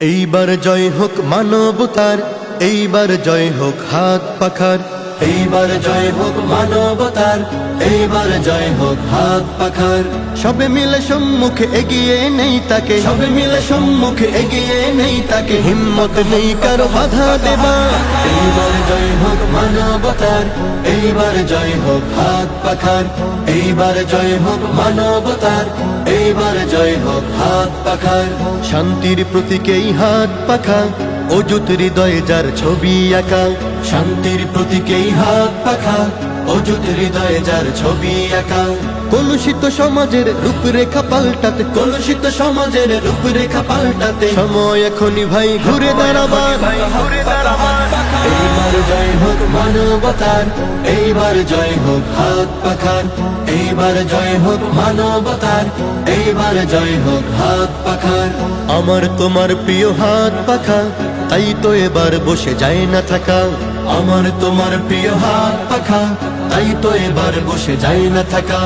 এইবার জয় হোক মানবতার এইবার জয় হোক হাত পাখার। এইবার জয় হোক মানবতার এইবার জয় হোক হাত পাখার। সবে মিলে সম্মুখে এগিয়ে নেই তাকে। সবে মিলে সম্মুখে এগিয়ে নেই তাকে। হিম্মত নেই কারও বাধা দেবা। এইবার জয় হোক মানবতার এইবার জয় হোক হাত পাখার। এইবার জয় হোক মানবতার এইবার জয় হোক হাত পাখার। শান্তির প্রতীকেই হাত পাখা অযুত হৃদয়ে যার ছবি আঁকা। শান্তির প্রতীকেই হাত পাখা অযুত হৃদয়ে যার ছবি আঁকা। কলুষিত সমাজের রূপরেখা পাল্টাতে। কলুষিত সমাজের রূপরেখা পাল্টাতে। সময় এখনই ভাই ঘুরে দাঁড়াবার। এইবার জয় হোক মানবতার এইবার জয় হোক হাত পাখার। এইবার জয় হোক মানবতার এইবার জয় হোক হাত পাখার। আমার তোমার প্রিয় হাত পাখা তাই তো এবার বসে যায় না থাকা। আমার তোমার প্রিয় হাত পাখা তাই তো এবার বসে যায় না থাকা।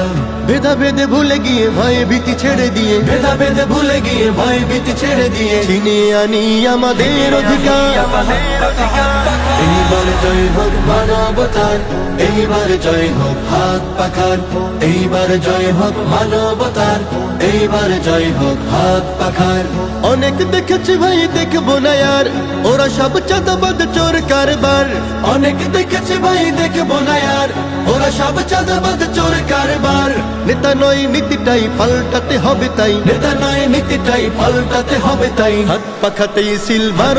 ভেদা ভেদে ভুলে গিয়ে ভয়ে ভীতি ছেড়ে দিয়ে। ভেদা ভেদে ভুলে গিয়ে ভয় ভীতি ছেড়ে দিয়ে। ছিনিয়ে আনি আমাদের অধিকার। এইবার জয় হোক মানবতার এইবার জয় হোক হাত পাখার। এইবার জয় হোক মানবতার এইবার জয় হোক হাত পাখার। অনেক দেখেছি ভাই দেখব না আর। ওরা সব চাঁদাবাদ চোর কারবার। অনেক দেখেছি ভাই দেখব না আর। ওরা সব চাঁদাবাদ চোর কারবার। নেতা নয় নীতিটাই পাল্টাতে হবে তাই। নেতা নয় নীতিটাই পাল্টাতে হবে তাই। হাত পাখাতেই সিল এবার।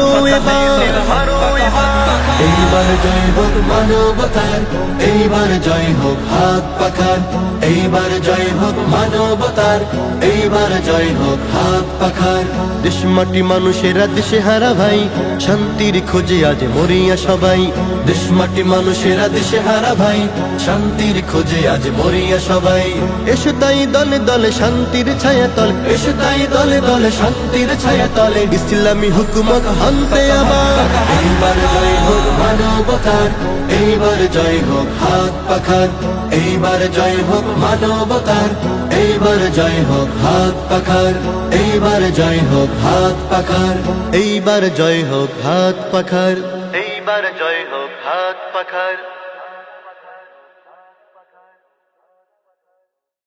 এইবার জয় হোক মানবতার এইবার জয় হোক হাত পাখার। এইবার জয় হোক মানবতার এইবার জয় হোক হাত পাখার। দেশ মাটি মানুষেরা দেশে হারা ভাই শান্তির খোঁজে আজ মরিয়া সবাই। দেশ মাটি মানুষেরা দেশে হারা ভাই শান্তির খোঁজে আজ মরিয়া সবাই। এসো তাই দলে দলে শান্তির ছায়া তলে। এসো তাই দলে দলে শান্তির ছায়া তলে। ইসলামী হুকুমত হানতে আবার। এইবার জয় হোক মানবতার, এইবার জয় হোক হাত পাখার। এইবার জয় হোক মানবতার, এইবার জয় হোক হাত পাখার। এইবার জয় হোক হাত পাখার। এইবার জয় হোক হাত পাখার। এইবার জয় হোক হাত পাখার।